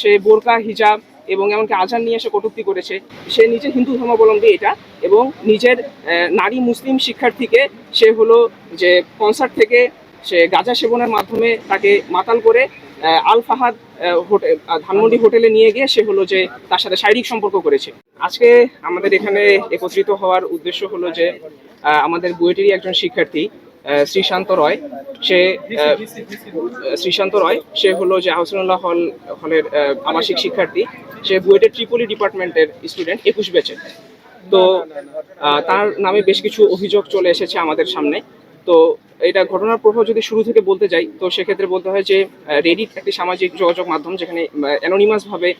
সে বোরকা, হিজাব এবং এমনকি আজান নিয়ে এসে কটূক্তি করেছে। সে নিজে হিন্দু ধর্মাবলম্বী এটা এবং নিজের নারী মুসলিম শিক্ষার্থীকে সে হলো যে কনসার্ট থেকে সে গাঁজা সেবনের মাধ্যমে তাকে মাতাল করে আল ফাহাদ হোটেল ধানমন্ডি হোটেলে নিয়ে গিয়ে সে হলো যে তার সাথে শারীরিক সম্পর্ক করেছে। আজকে আমাদের এখানে একত্রিত হওয়ার উদ্দেশ্য হলো যে আমাদের বুয়েটেরই একজন শিক্ষার্থী শ্রীশান্ত রয়। সে শ্রীশান্ত রয় সে হলো যে আহসানুল্লাহ হল হলের আবাসিক শিক্ষার্থী সে বুয়েটের ট্রিপলি ডিপার্টমেন্টের স্টুডেন্ট একুশ ব্যাচে তো তার নামে বেশ কিছু অভিযোগ চলে এসেছে আমাদের সামনে তো এটা ঘটনার প্রভাব যদি শুরু থেকে বলতে যাই তো সেক্ষেত্রে বলতে হয় যে রেডিট একটি সামাজিক যোগাযোগ মাধ্যম যেখানে অ্যানোনিমাস ভাবে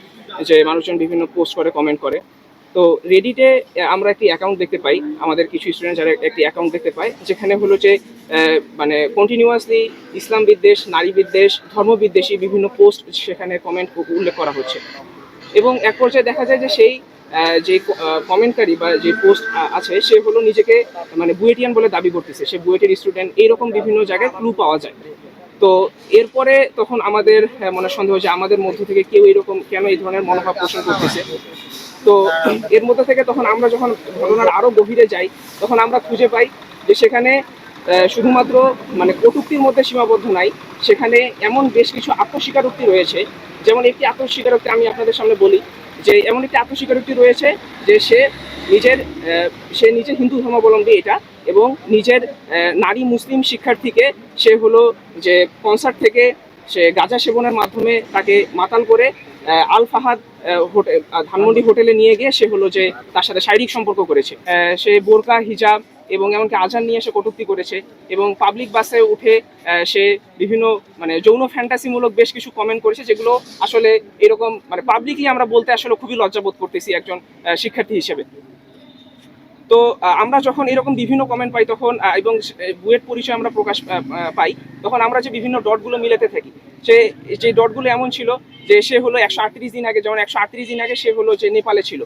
যে মানুষজন বিভিন্ন পোস্ট করে কমেন্ট করে তো রেডিটে আমরা একটি অ্যাকাউন্ট দেখতে পাই আমাদের কিছু স্টুডেন্ট যারা একটি অ্যাকাউন্ট দেখতে পাই যেখানে হলো যে মানে কন্টিনিউয়াসলি ইসলাম বিদ্বেষ, নারী বিদ্বেষ, ধর্ম বিদ্বেষী বিভিন্ন পোস্ট সেখানে কমেন্ট উল্লেখ করা হচ্ছে। এবং এক পর্যায়ে দেখা যায় যে সেই যে কমেন্টকারী বা যে পোস্ট আছে, সে হলো নিজেকে মানে বুয়েটিয়ান বলে দাবি করতেছে। সে বুয়েটের স্টুডেন্ট এইরকম বিভিন্ন জায়গায় ক্লু পাওয়া যায়। তো এরপরে তখন আমাদের মনে সন্দেহ যে আমাদের মধ্য থেকে কেউ এরকম কেন এই ধরনের মনোভাব পোষণ করতেছে? তো এর মধ্যে থেকে তখন আমরা যখন ঘটনার আরও গভীরে যাই, তখন আমরা খুঁজে পাই যে সেখানে শুধুমাত্র মানে কটূক্তির মধ্যে সীমাবদ্ধ নাই, সেখানে এমন বেশ কিছু আত্মস্বীকারোক্তি রয়েছে, যেমন একটি আত্মস্বীকারোক্তি আমি আপনাদের সামনে বলি, যে এমন একটি আত্মস্বীকারোক্তি রয়েছে যে সে নিজের সে নিজে হিন্দু ধর্মাবলম্বী এটা, এবং নিজের নারী মুসলিম শিক্ষার্থীকে সে হলো যে কনসার্ট থেকে সে গাঁজা সেবনের মাধ্যমে তাকে মাতাল করে আল ফাহাদ হোটেল ধানমন্ডি হোটেলে নিয়ে গিয়ে সে হলো যে তার সাথে শারীরিক সম্পর্ক করেছে। সে বোরকা, হিজাব এবং এমনকি আজান নিয়ে এসে কটূক্তি করেছে এবং পাবলিক বাসে উঠে সে বিভিন্ন মানে যৌন ফ্যান্টাসিমূলক বেশ কিছু কমেন্ট করেছে যেগুলো আসলে এরকম মানে পাবলিকলি আমরা বলতে আসলে খুবই লজ্জাবোধ করতেছি একজন শিক্ষার্থী হিসেবে। তো আমরা যখন এরকম বিভিন্ন কমেন্ট পাই তখন এবং বুয়েট পরিচয় আমরা প্রকাশ পাই, তখন আমরা যে বিভিন্ন ডটগুলো মিলেতে থাকি, সে, যে ডটগুলো এমন ছিল যে সে হলো একশো আটত্রিশ দিন আগে, যেমন একশো আটত্রিশ দিন আগে সে হলো যে নেপালে ছিল।